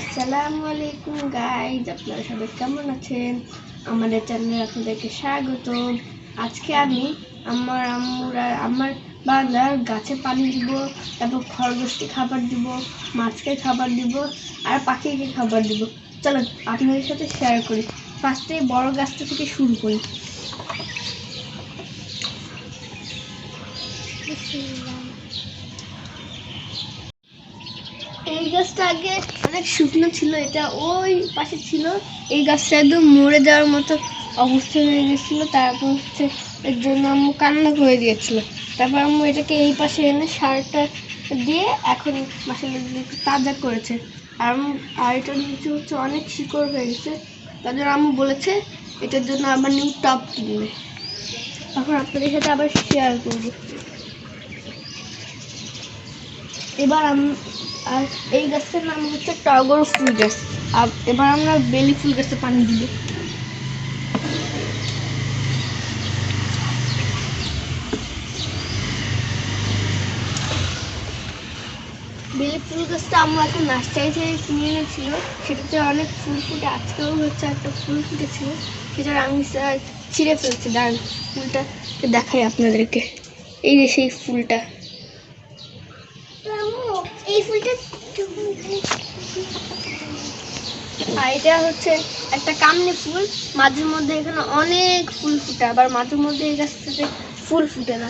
আসসালামু আলাইকুম গাইজ আপনারা সবাই কেমন আছেন? আমাদের চ্যানেলে আপনাদেরকে স্বাগত। আজকে আমি আমার আম্মুর আর আমার বাংলার গাছে পানি দিব তারপর খরগোশকে খাবার দিব, মাছকে খাবার দিব, আর পাখিকে খাবার দিব। চলো, আপনাদের সাথে শেয়ার করি। ফার্স্টে বড় গাছটা থেকে শুরু করি। এই গাছটা আগে অনেক শুকনো ছিল, এটা ওই পাশে ছিল। এই গাছটা একদম মরে যাওয়ার মতো অবস্থা হয়ে গেছিল। তারপর হচ্ছে এর জন্য আম্মু কান্না করে দিয়েছিল। তারপর আম্মু এটাকে এই পাশে এনে সারটা দিয়ে এখন মাসালে তাজা করেছে। আর আর এটার নিচে হচ্ছে অনেক শিকড় হয়ে গেছে। তার জন্য আম্মু বলেছে, এটার জন্য আবার নিউ টপ কিনবে। তখন আপনাদের সাথে আবার শেয়ার করব। এবার আম আর এই গাছের নাম হচ্ছে টগর ফুল গাছ। আর এবার আমরা বেলি ফুল গাছে পানি দিব। বেলি ফুল গাছটা আমরা একটা নার্সারি থেকে কিনে এনেছিল। সেটাতে অনেক ফুল ফুটে, আজকেও হচ্ছে একটা ফুল ফুটেছিল। সেটার আমি ছিঁড়ে ফেলছি। দাঁড়ান, ফুলটা দেখাই আপনাদেরকে। এই যে সেই ফুলটা। এই ফুলটা আর এটা হচ্ছে একটা কামনি ফুল। মাঝে মধ্যে এখানে অনেক ফুল ফুটে, আবার মাঝে মধ্যে এই গাছটাতে ফুল ফুটে না।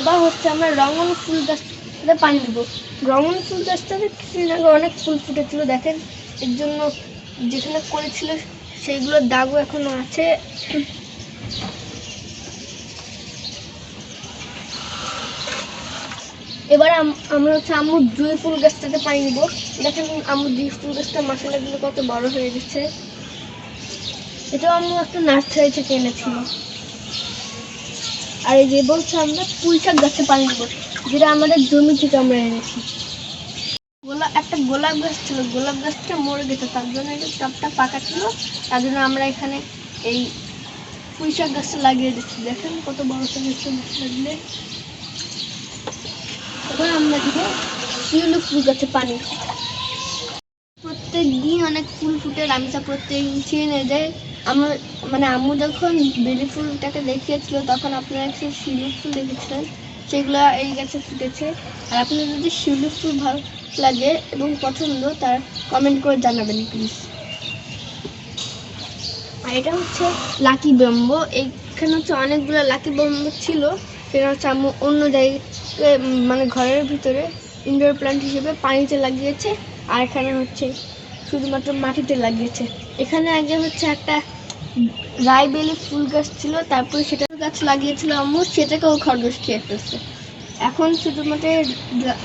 এবার হচ্ছে আমরা রঙন ফুল গাছটাতে পানি দেবো। রঙন ফুল গাছটাতে কিছুদিন আগে অনেক ফুল ফুটেছিল, দেখেন। এর জন্য যেখানে করেছিল, সেইগুলোর দাগও এখনও আছে। এবার আম- আমরা হচ্ছে আম্মুর জুঁই ফুল গাছটাতে পানি দিব। দেখেন আম্মুর জুঁই ফুল গাছটা মশলাগুলো কত বড় হয়ে গেছে। এটাও আম্মু একটা নার্সারি থেকে এনেছিল। আর এই যে বলছে আমরা পুঁই শাক গাছে পানি দিব, যেটা আমাদের জমি থেকে আমরা এনেছি। গোলাপ একটা গোলাপ গাছ ছিল, গোলাপ গাছটা মরে গেছে, তার জন্য এটা টপটা পাকা ছিল, তার জন্য আমরা এখানে এই পুঁই শাক গাছটা লাগিয়ে দিচ্ছি। দেখেন কত বড় হয়েছে মশলা দিলে এবার আমরা দিব শিউলি ফুল গাছে পানি। প্রত্যেক দিন অনেক ফুল ফুটে রামিসা প্রত্যেক ছিঁড়ে নিয়ে যায় আমার মানে আম্মু যখন বেলি ফুলটাকে দেখিয়েছিল, তখন আপনারা একটা শিউলি ফুল দেখেছিলেন। সেগুলো এই গাছে ফুটেছে। আর আপনার যদি শিউলি ফুল ভালো লাগে এবং পছন্দ, তার কমেন্ট করে জানাবেন প্লিজ আর এটা হচ্ছে লাকি ব্রহ্ম। এইখানে হচ্ছে অনেকগুলো লাকি ব্রহ্ম ছিল। সেটা হচ্ছে আম্মু অন্য জায়গায় মানে ঘরের ভিতরে ইনডোর প্ল্যান্ট হিসেবে পানিতে লাগিয়েছে, আর এখানে হচ্ছে শুধুমাত্র মাটিতে লাগিয়েছে। এখানে আগে হচ্ছে একটা রাইবেলি ফুল গাছ ছিল, তারপরে সেটা গাছ লাগিয়েছিল আম্মু, সেটাকেও খরগোশ খেয়ে ফেলছে এখন শুধুমাত্র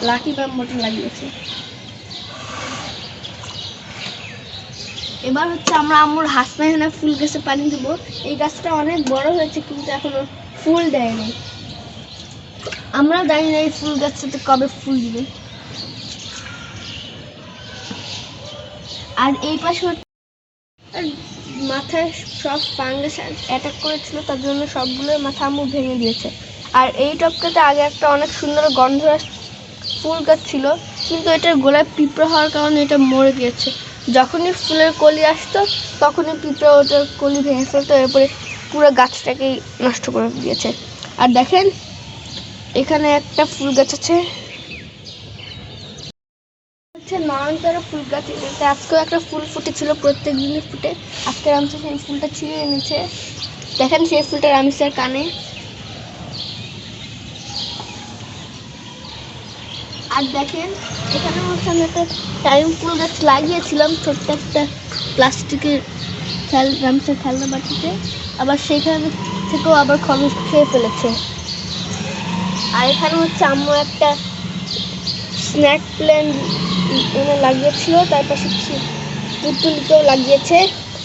লাকি ব্যাম্বোটা লাগিয়েছে। এবার হচ্ছে আমরা আম্মুর হাসপাইখানা ফুল গাছে পানি দেবো। এই গাছটা অনেক বড় হয়েছে, কিন্তু এখনও ফুল দেয়নি। আমরা জানি না এই ফুল গাছটাতে কবে ফুল দিবে। আর এই পাশে মাথায় সব ফাঙ্গাস অ্যাটাক করেছিল, তার জন্য সবগুলোর মাথা আম্মু ভেঙে দিয়েছে। আর এই টপটাতে আগে একটা অনেক সুন্দর গন্ধরাস ফুল গাছ ছিল, কিন্তু এটার গোলায় পিঁপড়া হওয়ার কারণে এটা মরে গিয়েছে। যখনই ফুলের কলি আসতো, তখনই পিঁপড়া ওটার কলি ভেঙে ফেলতো, এরপরে পুরো গাছটাকেই নষ্ট করে দিয়েছে। আর দেখেন এখানে একটা ফুল গাছ আছে। হচ্ছে নয়নতারা ফুল গাছ। এটাতে আজকেও একটা ফুল ফুটেছিল প্রত্যেক দিনই ফুটে আজকে রামসা সেই ফুলটা ছিঁড়ে এনেছে। দেখেন সেই ফুলটা রামিসার কানে। আর দেখেন, এখানে হচ্ছে আমি একটা টাইম ফুল গাছ লাগিয়েছিলাম ছোট্ট একটা প্লাস্টিকের খেল রামসার খেলনা বাটিতে। আবার সেখানে থেকেও আবার খরচ খেয়ে ফেলেছে। আর এখানে হচ্ছে আম্মু একটা স্ন্যাক প্ল্যান লাগিয়েছিল তার পাশে কিছু পুতুলকেও লাগিয়েছে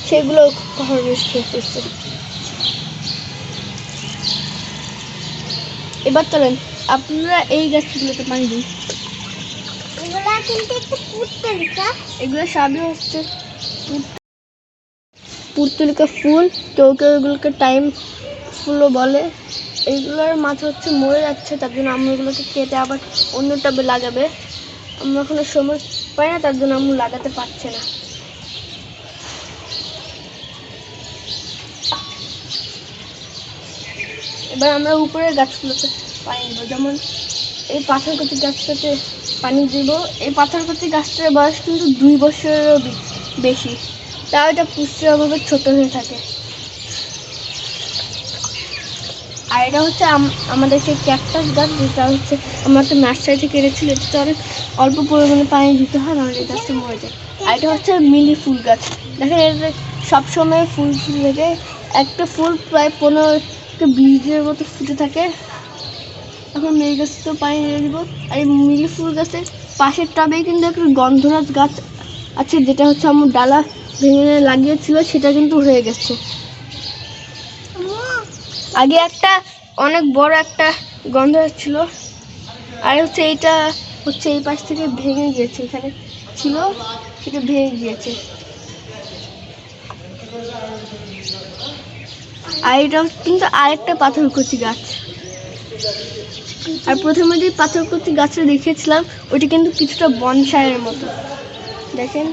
সেগুলো খরচ ফেলছে এবার চলেন আপনারা এই গাছগুলোতে পানি দিন। এগুলা কিন্তু একটু পুত্তলিকা এগুলো সবই হচ্ছে পুত- ফুল কেউ কেউ এগুলোকে টাইম ফুলও বলে। এইগুলোর মাথা হচ্ছে মরে যাচ্ছে, তার জন্য আম্মু এগুলোকে কেটে আবার অন্য টবে লাগাবে। আমরা এখনও সময় পাই না, তার জন্য আম্মু লাগাতে পারছে না। এবার আমরা উপরের গাছগুলোতে পানি দেবো, যেমন এই পাথরকতি গাছটাতে পানি দেবো। এই পাথরকতি গাছটার বয়স কিন্তু দুই বছরেরও বেশি। তাও এটা পুষ্টির অভাবে ছোট হয়ে থাকে। আর এটা হচ্ছে আম- আমাদের সেই ক্যাকটাস গাছ, যেটা হচ্ছে আমরা তো নার্সারি থেকে এনেছিল, এটাতে অনেক অল্প পরিমাণে পানি দিতে হয়, নাহলে এই গাছটা মরে যায়। আর এটা হচ্ছে মিলি ফুল গাছ। দেখেন এটা সবসময় ফুল ফুল থেকে একটা ফুল প্রায় পনেরো বিশ দিনের মতো ফুটে থাকে। এখন এই গাছটা পানি দিয়ে দিব। আর এই মিলি ফুল গাছের পাশের টবে কিন্তু একটা গন্ধরাজ গাছ আছে, যেটা হচ্ছে আমার ডালা ভেঙে লাগিয়েছিল, সেটা কিন্তু হয়ে গেছে। আগে একটা অনেক বড় একটা গন্ধ ছিল আর হচ্ছে এইটা হচ্ছে এই পাশ থেকে ভেঙে গিয়েছে এখানে ছিল, সেটা ভেঙে গিয়েছে। আর এটা কিন্তু আরেকটা পাথরকুচি গাছ। আর প্রথমে যে পাথরকুচি গাছটা দেখেছিলাম ওইটা কিন্তু কিছুটা বনসাইয়ের মতো। দেখেন।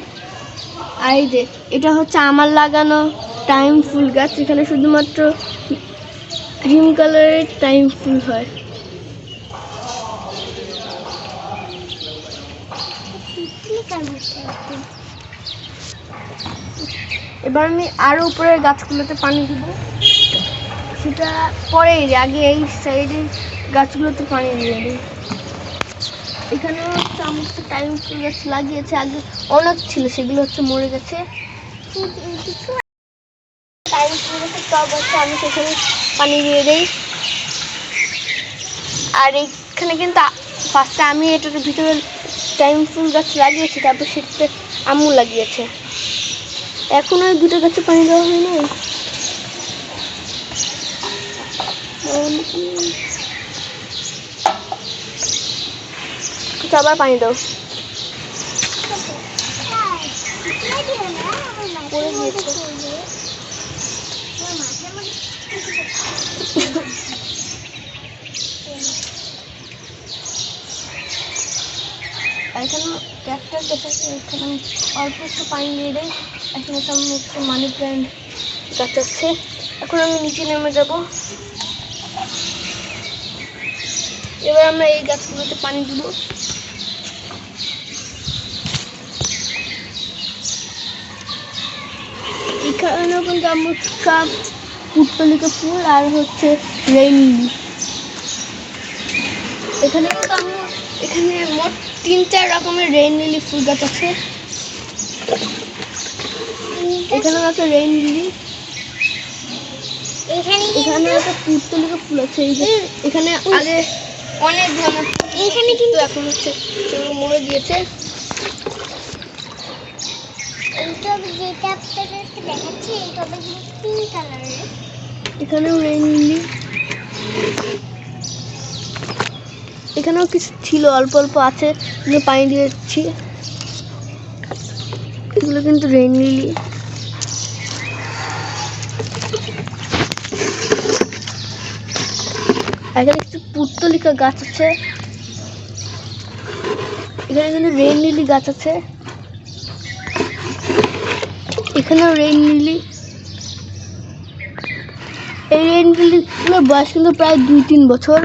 আর এই যে, এটা হচ্ছে আমার লাগানো টাইম ফুল গাছ, এখানে শুধুমাত্র ক্রিম কালারের টাইম ফুল হয়। এবার আমি আরও উপরের গাছগুলোতে পানি দিব। সেটা পরে আগে এই সাইডে গাছগুলোতে পানি দিয়ে দিই। এখানে হচ্ছে আমার হচ্ছে টাইম ফুল গাছ লাগিয়েছে। আগে অনেক ছিল, সেগুলো হচ্ছে মরে গেছে। টাইম ফুল টব আছে আমি সেখানে পানি দিয়ে দিই। আর এইখানে কিন্তু ফার্স্টে আমি এটার ভিতরে টাইম ফুল গাছ লাগিয়েছি তারপর সেটাতে আম্মু লাগিয়েছে। এখন ওই দুটো গাছে পানি দেওয়া হয় না আবার পানি দাও। পড়ে গিয়েছে। আর এখানে ক্যাকটাস দেখাচ্ছে, এখানে অল্প একটু পানি দিয়ে এখানে আমি একটু মানি প্ল্যান্ট গাছ আছে এখন আমি নিচে নেমে যাব। এবার আমরা এই গাছগুলোতে পানি দিব। এখানেও কিন্তু সব পুটলিকা ফুল আর হচ্ছে রেইন এখানে এখানে মোট তিন চার রকমের রেইন লিলি ফুল গাছ আছে। এখানে একটা রেইন লিলি এখানে এখানে একটা পুটলিকা ফুল আছে এই যে এখানে আগে অনেক ধরনের এখানে কিন্তু এখন হচ্ছে মরে গিয়েছে এই টবে যেটা আপনাদেরকে দেখাচ্ছি এই টবে কিন্তু পিঙ্ক কালারের। এখানেও রেইন লিলি এখানেও কিছু ছিল, অল্প অল্প আছে পানি দিয়েছি এগুলো কিন্তু রেইন লিলি এখানে একটু পুত্তলিকা গাছ আছে। এখানে কিন্তু রেইন লিলি গাছ আছে। এখানেও রেইন লিলি রেইন বয়স কিন্তু প্রায় দুই, তিন বছর।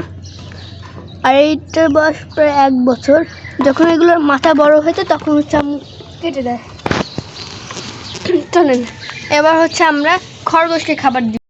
আর এইটার বয়স প্রায় এক বছর। যখন এগুলোর মাথা বড় হয়েছে, তখন হচ্ছে কেটে দেয়। চলেন। এবার হচ্ছে আমরা খরগোশকে খাবার দিই।